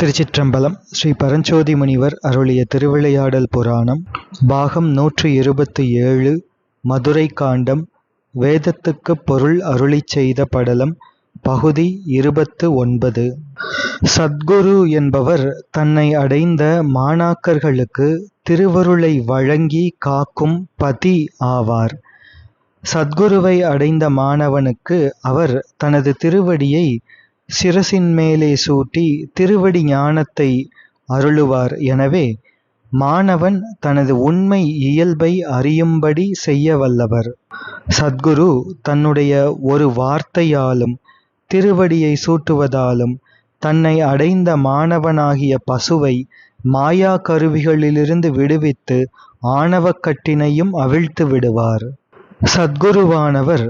திருச்சிற்றம்பலம் ஸ்ரீ பரஞ்சோதி முனிவர் அருளிய திருவிளையாடல் புராணம் பாகம் நூற்றி இருபத்தி ஏழு மதுரை காண்டம் வேதத்துக்கு பொருள் அருளிச் செய்த படலம் பகுதி இருபத்து ஒன்பது. சத்குரு என்பவர் தன்னை அடைந்த மாணாக்கர்களுக்கு திருவருளை வழங்கி காக்கும் பதி ஆவார். சத்குருவை அடைந்த மாணவனுக்கு அவர் தனது திருவடியை சிரசின் மேலே சூட்டி திருவடி ஞானத்தை அருளுவார். எனவே மாணவன் தனது உண்மை இயல்பை அறியும்படி செய்ய வல்லவர். சத்குரு தன்னுடைய ஒரு வார்த்தையாலும் திருவடியை சூட்டுவதாலும் தன்னை அடைந்த மாணவனாகிய பசுவை மாயா கருவிகளிலிருந்து விடுவித்து ஆணவக்கட்டினையும் அவிழ்த்து விடுவார். சத்குருவானவர்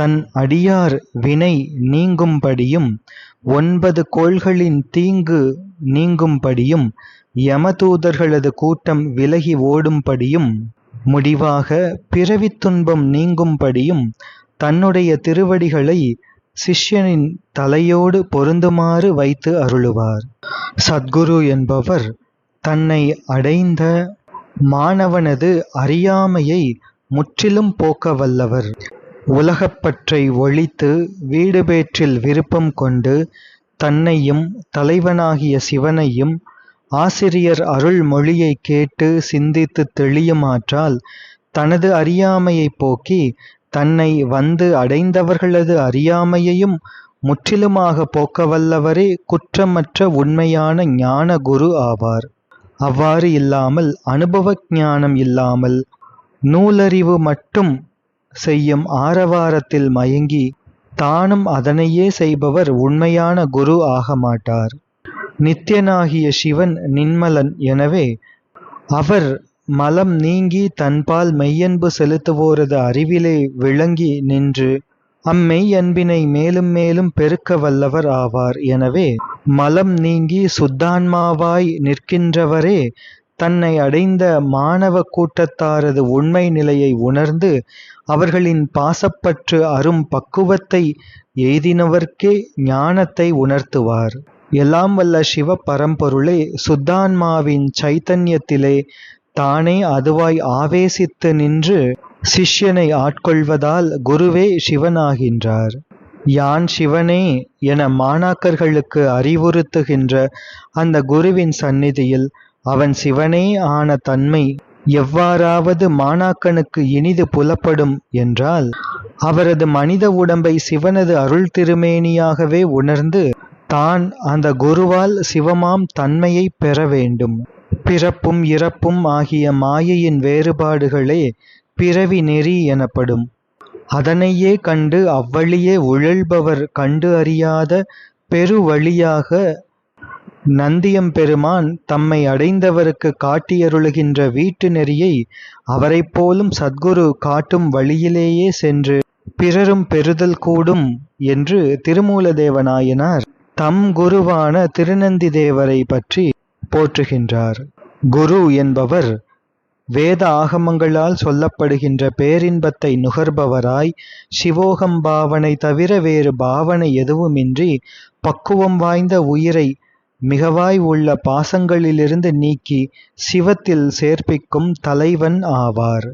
தன் அடியார் வினை நீங்கும்படியும் ஒன்பது கோள்களின் தீங்கு நீங்கும்படியும் யமதூதர்களது கூட்டம் விலகி ஓடும்படியும் முடிவாக பிறவித் துன்பம் நீங்கும்படியும் தன்னுடைய திருவடிகளை சிஷ்யனின் தலையோடு பொருந்துமாறு வைத்து அருளுவார். சத்குரு என்பவர் தன்னை அடைந்த மாணவனது அறியாமையை முற்றிலும் போக்க வல்லவர். உலகப்பற்றை ஒழித்து வீடுபேற்றில் விருப்பம் கொண்டு தன்னையும் தலைவனாகிய சிவனையும் ஆசிரியர் அருள்மொழியை கேட்டு சிந்தித்து தெளியுமாற்றால் தனது அறியாமையை போக்கி தன்னை வந்து அடைந்தவர்களது அறியாமையையும் முற்றிலுமாக போக்கவல்லவரே குற்றமற்ற உண்மையான ஞான குரு ஆவார். அவ்வாறு இல்லாமல் அனுபவ ஞானம் இல்லாமல் நூலறிவு மட்டும் செய்யும் ஆரவாரத்தில் மயங்கி தானும் அதனையே செய்பவர் உண்மையான குரு ஆக மாட்டார் நித்தியனாகிய சிவன் நின்மலன் எனவே அவர் மலம் நீங்கி தன்பால் மெய்யன்பு செலுத்துவோரது அறிவிலே விளங்கி நின்று அம்மெய் அன்பினை மேலும் மேலும் பெருக்க வல்லவர் ஆவார். எனவே மலம் நீங்கி சுத்தான்மாவாய் நிற்கின்றவரே தன்னை அடைந்த மாணவ கூட்டத்தாரது உண்மை நிலையை உணர்ந்து அவர்களின் பாசப்பற்று அரும் பக்குவத்தை எய்தினவர்க்கே ஞானத்தை உணர்த்துவார். எல்லாம் வல்ல சிவ பரம்பொருளே சுத்தான்மாவின் சைத்தன்யத்திலே தானே அதுவாய் ஆவேசித்து நின்று சிஷ்யனை ஆட்கொள்வதால் குருவே சிவனாகின்றார். யான் சிவனே என மாணாக்கர்களுக்கு அறிவுறுத்துகின்ற அந்த குருவின் சந்நிதியில் அவன் சிவனே ஆன தன்மை எவ்வாறாவது மாணாக்கனுக்கு இனிது புலப்படும் என்றால் அவரது மனித உடம்பை சிவனது அருள் திருமேனியாகவே உணர்ந்து தான் அந்த குருவால் சிவமாம் தன்மையை பெற வேண்டும். பிறப்பும் இறப்பும் ஆகிய மாயையின் வேறுபாடுகளே பிறவி நெறி எனப்படும். அதனையே கண்டு அவ்வழியே உழல்பவர் கண்டு அறியாத பெருவழியாக நந்தியம்பெருமான் தம்மை அடைந்தவருக்கு காட்டியருளுகின்ற வீட்டு நெறியை அவரைப் போலும் சத்குரு காட்டும் வழியிலேயே சென்று பிறரும் பெறுதல் கூடும் என்று திருமூலதேவநாயனார் தம் குருவான திருநந்தி தேவரை பற்றி போற்றுகின்றார். குரு என்பவர் வேத ஆகமங்களால் சொல்லப்படுகின்ற பேரின்பத்தை நுகர்பவராய் சிவோகம் பாவனை தவிர வேறு பாவனை எதுவுமின்றி பக்குவம் வாய்ந்த உயிரை மிகவாய் உள்ள பாசங்களிலிருந்து நீக்கி சிவத்தில் சேர்ப்பிக்கும் தலைவன் ஆவார்.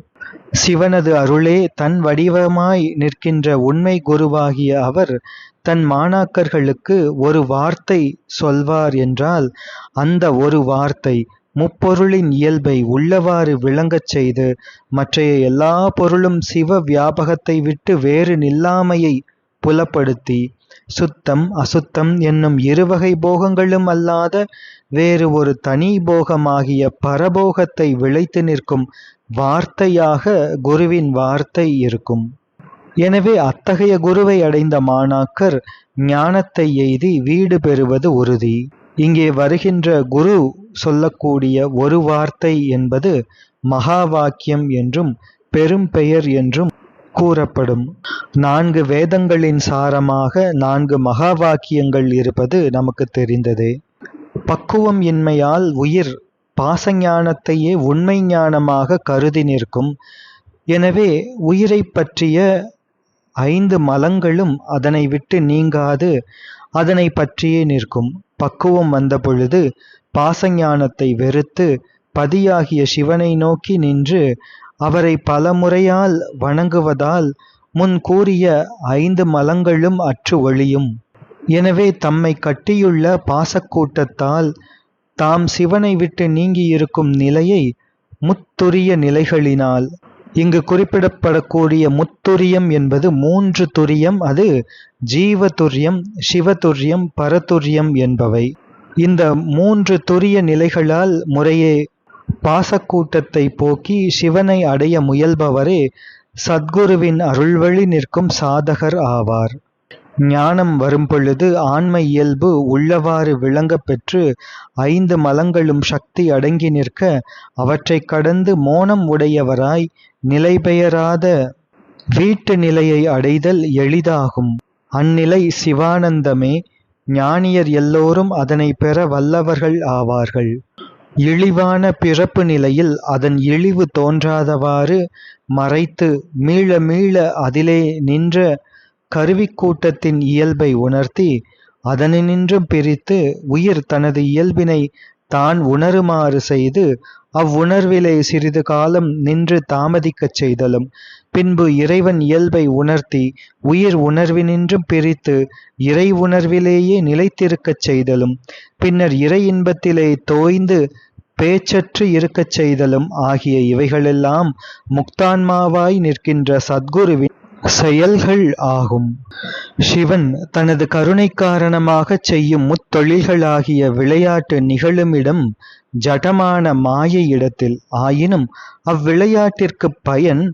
சிவனது அருளே தன் வடிவமாய் நிற்கின்ற உண்மை குருவாகிய அவர் தன் மாணாக்கர்களுக்கு ஒரு வார்த்தை சொல்வார் என்றால் அந்த ஒரு வார்த்தை முப்பொருளின் இயல்பை உள்ளவாறு விளங்கச் செய்து மற்றைய எல்லா பொருளும் சிவ வியாபகத்தை விட்டு வேறு நில்லாமையை புலப்படுத்தி சுத்தம் அசுத்தம் என்னும் இருவகை போகங்களும் அல்லாத வேறு ஒரு தனி போகமாகிய பரபோகத்தை விளைத்து நிற்கும் வார்த்தையாக குருவின் வார்த்தை இருக்கும். எனவே அத்தகைய குருவை அடைந்த மாணாக்கர் ஞானத்தை எய்தி வீடு பெறுவது உறுதி. இங்கே வருகின்ற குரு சொல்லக்கூடிய ஒரு வார்த்தை என்பது மகா வாக்கியம் என்றும் பெரும் பெயர் என்றும் கூறப்படும். நான்கு வேதங்களின் சாரமாக நான்கு மகா வாக்கியங்கள் இருப்பது நமக்கு தெரிந்ததே. பக்குவம் இன்மையால் உயிர் பாசஞானத்தையே உண்மை ஞானமாக கருதி நிற்கும். எனவே உயிரை பற்றிய ஐந்து மலங்களும் அதனை விட்டு நீங்காது அதனை பற்றியே நிற்கும். பக்குவம் வந்தபொழுது பாசஞானத்தை வெறுத்து பதியாகிய சிவனை நோக்கி நின்று அவரை பலமுறையால் வணங்குவதால் முன் கூறிய ஐந்து மலங்களும் அற்று ஒழியும். எனவே தம்மை கட்டியுள்ள பாசக்கூட்டத்தால் தாம் சிவனை விட்டு நீங்கியிருக்கும் நிலையை முத்துரிய நிலைகளினால். இங்கு குறிப்பிடப்படக்கூடிய முத்துரியம் என்பது மூன்று துரியம் அது ஜீவதுரியம் சிவதுரியம் பரதுரியம் என்பவை. இந்த மூன்று துரிய நிலைகளால் முறையே பாசக்கூட்டத்தை போக்கி சிவனை அடைய முயல்பவரே சத்குருவின் அருள்வழி நிற்கும் சாதகர் ஆவார். ஞானம் வரும்பொழுது ஆன்ம இயல்பு உள்ளவாறு விளங்கப் பெற்று ஐந்து மலங்களும் சக்தி அடங்கி நிற்க அவற்றைக் கடந்து மோனம் உடையவராய் நிலைபெயராத வீட்டு நிலையை அடைதல் எளிதாகும். அந்நிலை சிவானந்தமே ஞானியர் எல்லோரும் அதனை பெற வல்லவர்கள் ஆவார்கள். இழிவான பிறப்பு நிலையில் அதன் இழிவு தோன்றாதவாறு மறைத்து மீள மீள அதிலே நின்ற கருவிக்கூட்டத்தின் இயல்பை உணர்த்தி அதனினின்றும் பிரித்து உயிர் தனது இயல்பினை தான் உணருமாறு செய்து அவ்வுணர்விலே சிறிது காலம் நின்று தாமதிக்கச் செய்தலும் பின்பு இறைவன் இயல்பை உணர்த்தி உயிர் உணர்வினின்றும் பிரித்து இறை உணர்விலேயே நிலைத்திருக்கச் செய்தலும் பின்னர் இறை இன்பத்திலே தோய்ந்து பேச்சற்று இருக்கச் செய்தலும் ஆகிய இவைகளெல்லாம் முக்தான்மாவாய் நிற்கின்ற சத்குருவின் செயல்கள் ஆகும். சிவன் தனது கருணை காரணமாகச் செய்யும் முத்தொழில்களாகிய விளையாட்டு நிகழுமிடம் ஜடமான மாய இடத்தில் ஆயினும் அவ்விளையாட்டிற்குப் பயன்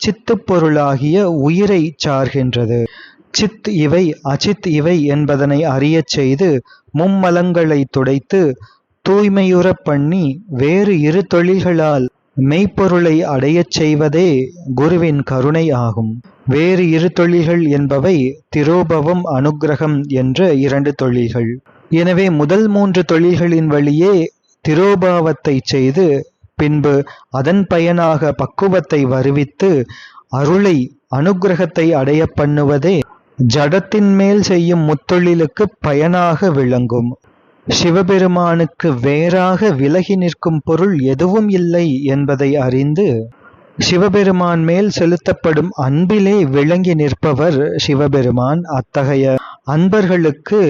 சித்துப் பொருளாகிய உயிரைச் சார்கின்றது. சித் இவை அசித் இவை என்பதனை அறியச் செய்து மும்மலங்களை துடைத்து தூய்மையுறப் பண்ணி வேறு இரு தொழில்களால் மெய்ப்பொருளை அடையச் செய்வதே குருவின் கருணை ஆகும். வேறு இரு தொழில்கள் என்பவை திரோபவம் அனுக்கிரகம் என்ற இரண்டு தொழில்கள். எனவே முதல் மூன்று தொழில்களின் வழியே திரோபாவத்தை செய்து பின்பு அதன் பயனாக பக்குவத்தை வருவித்து அருளை அனுக்கிரகத்தை அடைய பண்ணுவதே ஜடத்தின் மேல் செய்யும் முத்தொழிலுக்கு பயனாக விளங்கும். சிவபெருமானுக்கு வேறாக விலகி நிற்கும் பொருள் எதுவும் இல்லை என்பதை அறிந்து சிவபெருமான் மேல் செலுத்தப்படும் அன்பிலே விளங்கி நிற்பவர் சிவபெருமான். அத்தகைய அன்பர்களுக்கு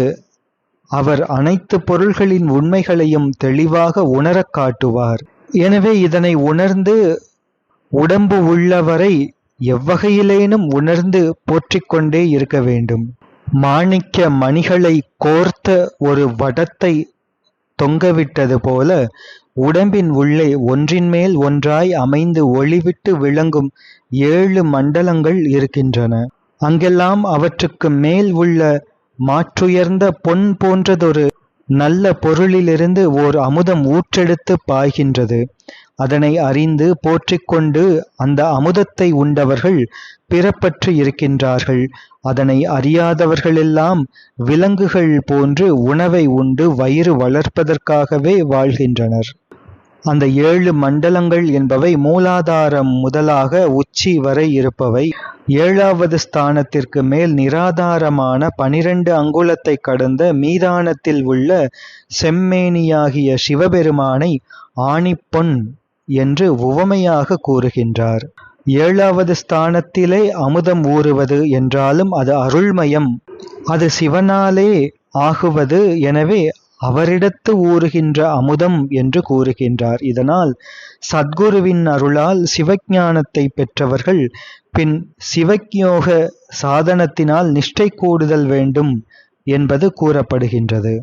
அவர் அனைத்து பொருள்களின் உண்மைகளையும் தெளிவாக உணரக் காட்டுவார். எனவே இதனை உணர்ந்து உடம்பு உள்ளவரை எவ்வகையிலேனும் உணர்ந்து போற்றிக்கொண்டே இருக்க வேண்டும். மாணிக்க மணிகளை கோர்த்த ஒரு வடத்தை தொங்கவிட்டது போல உடம்பின் உள்ளே ஒன்றின் மேல் ஒன்றாய் அமைந்து ஒளிவிட்டு விளங்கும் ஏழு மண்டலங்கள் இருக்கின்றன. அங்கெல்லாம் அவற்றுக்கு மேல் உள்ள மாற்றுயர்ந்த பொன் போன்றதொரு நல்ல பொருளிலிருந்து ஓர் அமுதம் ஊற்றெடுத்து பாய்கின்றது. அதனை அறிந்து போற்றிக்கொண்டு அந்த அமுதத்தை உண்டவர்கள் பிறப்பற்று இருக்கின்றார்கள். அதனை அறியாதவர்களெல்லாம் விலங்குகள் போன்று உணவை உண்டு வயிறு வளர்ப்பதற்காகவே வாழ்கின்றனர். அந்த ஏழு மண்டலங்கள் என்பவை மூலாதாரம் முதலாக உச்சி வரை இருப்பவை. ஏழாவது ஸ்தானத்திற்கு மேல் நிராதாரமான பனிரெண்டு அங்குலத்தை கடந்த மீதானத்தில் உள்ள செம்மேனியாகிய சிவபெருமானை ஆணிப்பொன் என்று உவமையாக கூறுகின்றார். ஏழாவது ஸ்தானத்திலே அமுதம் ஊறுவது என்றாலும் அது அருள்மயம். அது சிவனாலே ஆகுவது எனவே அவரிடத்து ஊறுகின்ற அமுதம் என்று கூறுகின்றார். இதனால் சத்குருவின் அருளால் சிவஞானத்தை பெற்றவர்கள் பின் சிவக்யோக சாதனத்தினால் நிஷ்டை கூடுதல் வேண்டும் என்பது கூறப்படுகின்றது.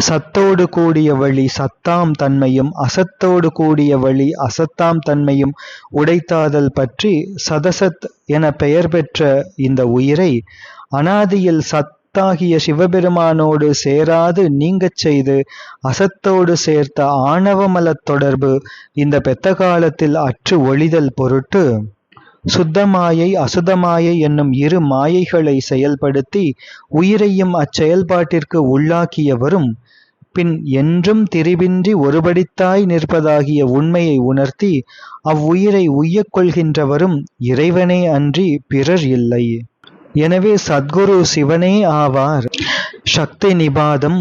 சத்தோடு கூடிய வழி சத்தாம் தன்மையும் அசத்தோடு கூடிய வழி அசத்தாம் தன்மையும் உடைத்தாதல் பற்றி சதசத் என பெயர் பெற்ற இந்த உயிரை அனாதியில் சத் சத்தாகிய சிவபெருமானோடு சேராது நீங்கச் செய்து அசத்தோடு சேர்த்த ஆணவமலத் தொடர்பு இந்த பெத்த காலத்தில் அற்று ஒளிதல் பொருட்டு சுத்தமாயை அசுதமாயை என்னும் இரு மாயைகளை செயல்படுத்தி உயிரையும் அச்செயல்பாட்டிற்கு உள்ளாக்கியவரும் பின் என்றும் திரிவின்றி ஒருபடித்தாய் நிற்பதாகிய உண்மையை உணர்த்தி அவ்வுயிரை உய்யக் கொள்கின்றவரும் இறைவனே அன்றி பிறர் இல்லை. எனவே சத்குரு சிவனே ஆவார். சக்தி நிபாதம்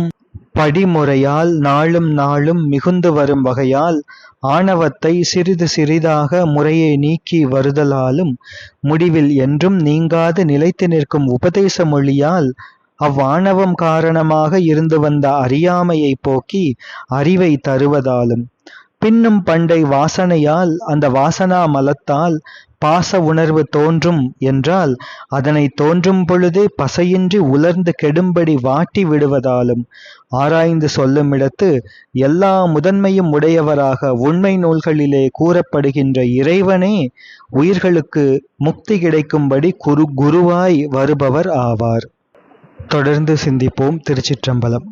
படிமுறையால் நாளும் நாளும் மிகுந்து வரும் வகையால் ஆணவத்தை சிறிது சிறிதாக முறையை நீக்கி வருதலாலும் முடிவில் என்றும் நீங்காது நிலைத்து நிற்கும் உபதேச மொழியால் அவ்வாணவம் காரணமாக இருந்து வந்த அறியாமையைப் போக்கி அறிவை தருவதாலும் பின்னும் பண்டை வாசனையால் அந்த வாசனா மலத்தால் பாச உணர்வு தோன்றும் என்றால் அதனை தோன்றும் பொழுதே பசையின்றி உலர்ந்து கெடும்படி வாட்டி விடுவதாலும் ஆராய்ந்து சொல்லுமிடத்து எல்லா முதன்மையும் உடையவராக உண்மை நூல்களிலே கூறப்படுகின்ற இறைவனே உயிர்களுக்கு முக்தி கிடைக்கும்படி குரு குருவாய் வருபவர் ஆவார். தொடர்ந்து சிந்திப்போம் திருச்சிற்றம்பலம்.